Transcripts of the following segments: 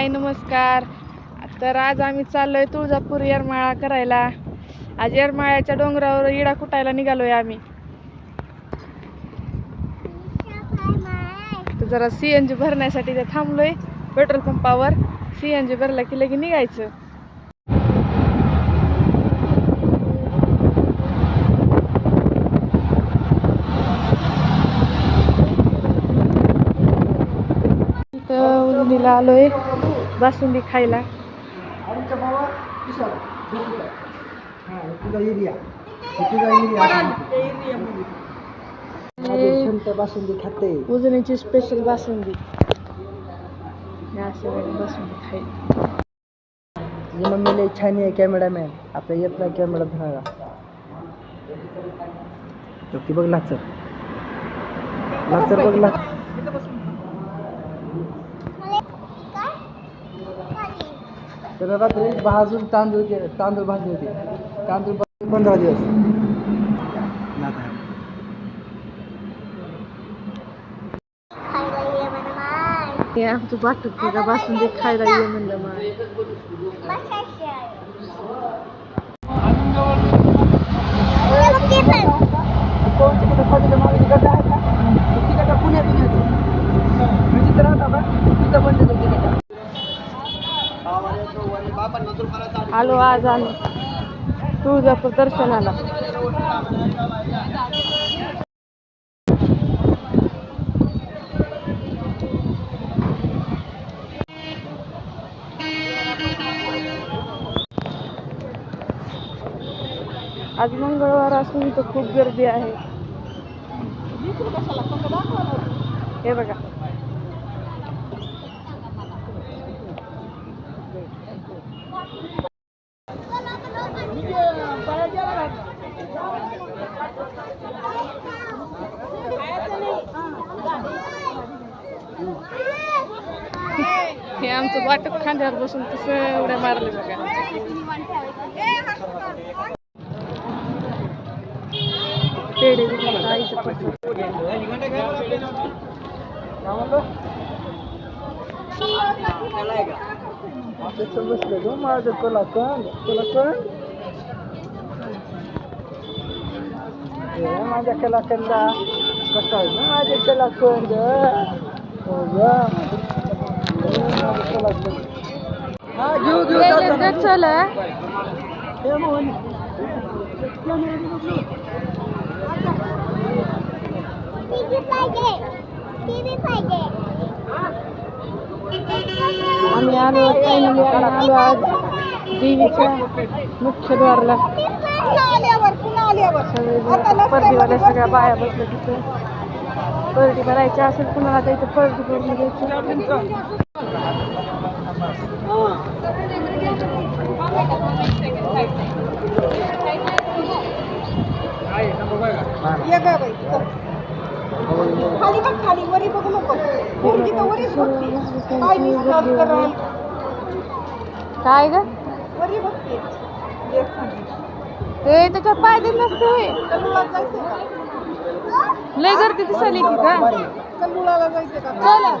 हाय नमस्कार. तर आज आम्ही चाललोय तुळजापूर येरमाळा करायला. आज येरमाळ्याच्या डोंगरावर इडा कुटायला निघालोय आम्ही. तर जरा सी एन जी भरण्यासाठी ते थांबलोय पेट्रोल पंपावर. सी एन जी भरला की लगे निघायचं. इथं उलनीला आलोय. बासुंदी खायला. हां बासुंदी खाते. उजनीची स्पेशल बासुंदी. बासुंदी खायला. तुझी मम्मी लई छान आहे कॅमेरामॅन आपल्या येत नाही कॅमेरा धरायला. बघ लाचर लाचर बघ लाच तर रात्री भाजून तांदूळ के तांदूळ भाजले होते. तांदूळ भाजून पंधरा दिवस. आमचं वाटत का बासुंदी खायला ये म्हणलं मग? आलो आज आलो तुळजापूर दर्शनाला. आज मंगळवार असून इथं खूप गर्दी आहे. हे बघा. आमचं वाटत खांद्यावर बसून तसं एवढ्या मारले बघा. पेढे बिढे खायचं पटलं. बसले माझं तुला कळ तुला कळ माझ्या कलाकंदा कसा माझ्या कलाकंद हो आम्ही आलो फायनली आलो आज देवीच्या मुख्य द्वारला सगळे पर्दीवाल्या सगळ्या बाया बसल्या तिथे. पर्दी भरायची असेल कुणाला तर इथं पर्दी भरून खाली बघ खाली. वरी बघू नको. पोरगी तर वरीच बघते. काय ग? वरी बघते. ते त्याच्यावर पाय देत नसते होय. कल्लूला जायचं का लय गर्दी दिसायली की का? चला.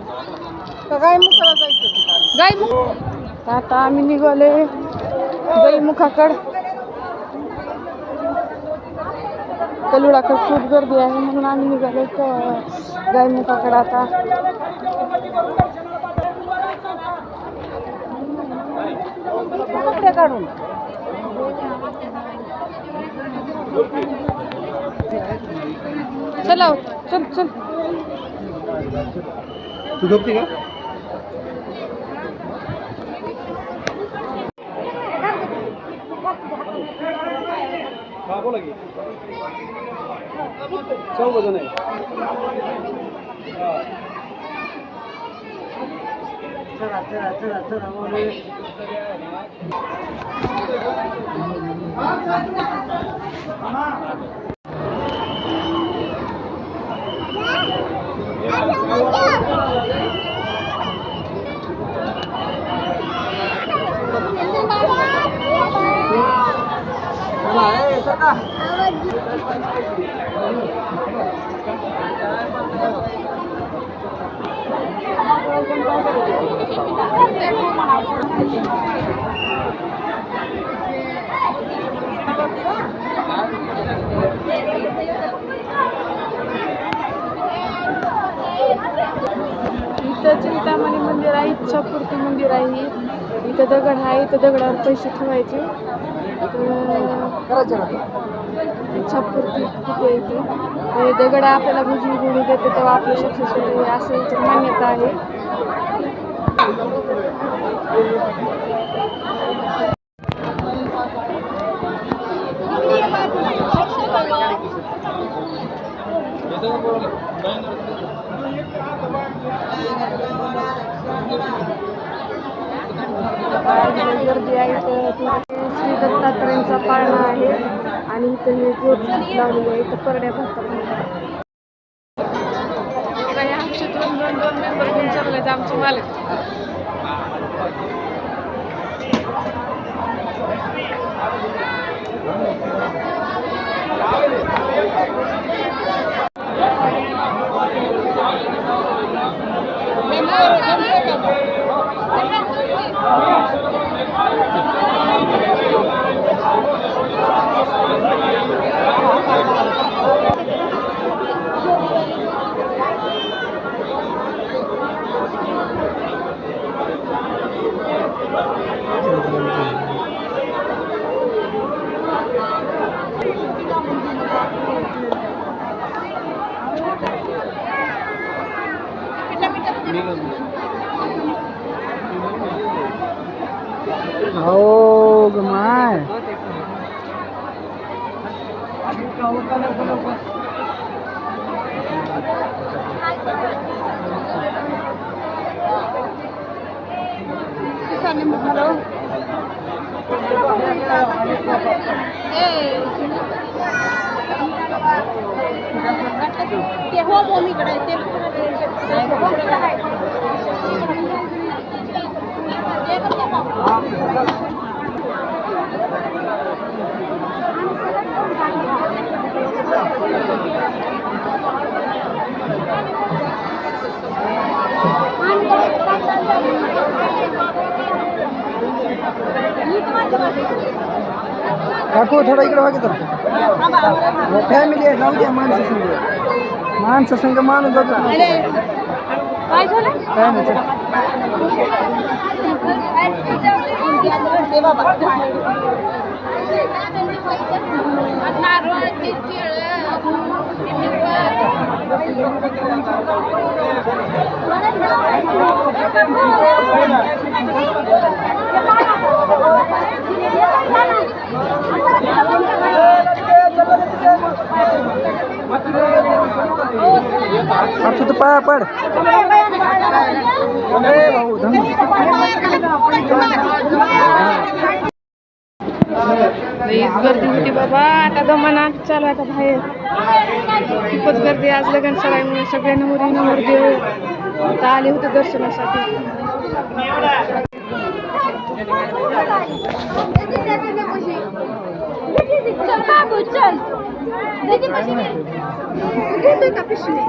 का गाय मुखाला जायचं गाई मुख. आता आम्ही निघाले गाई मुखाकड. कलुडाकडे खूप गर्दी आहे म्हणून आम्ही निघालो क- गाई मुखाकडे आता. कपडे काढून. चला हो, चल चल. तू झोपते का? हा बोला की. चौघ जण आहे चला चला चला चला चला ए, चला इथं चिंतामणी मंदिर आहे इच्छापूर्ती मंदिर आहे इथं दगड आहे इथं दगडावर पैसे ठेवायचे. इच्छापूर्ती कुठे येते दगड आपल्याला भुजवी गुढी देते तेव्हा आपलं सक्सेस होते. असं इथं मान्यता आहे. गर्दी आहे तर श्री दत्तात्रयांचा पाळणा आहे आणि इथं हे ज्योत लावलेली आहे इथं परड्या भातात आमचे दोन दोन दोन मेंबर घेऊन चालले आमचे मालक. Thank you. हो ग माय ते हो भूमीकडे ते काकू थोडा इकडे वागे तर फॅमिली आहे जाऊ द्या माणसं संग माणसं संग माणूस जातो काय झालं काय नाही आता तू पाया पड भाऊ गर्दी होती बाबा. आता दमना चालू आता बाहेर. खूपच गर्दी आज लगन सराईमुळे सगळे नवरी नवर देव आता आले होते दर्शनासाठी. चल बाबू चल दीदी मशीन घेतोय का पिशवी.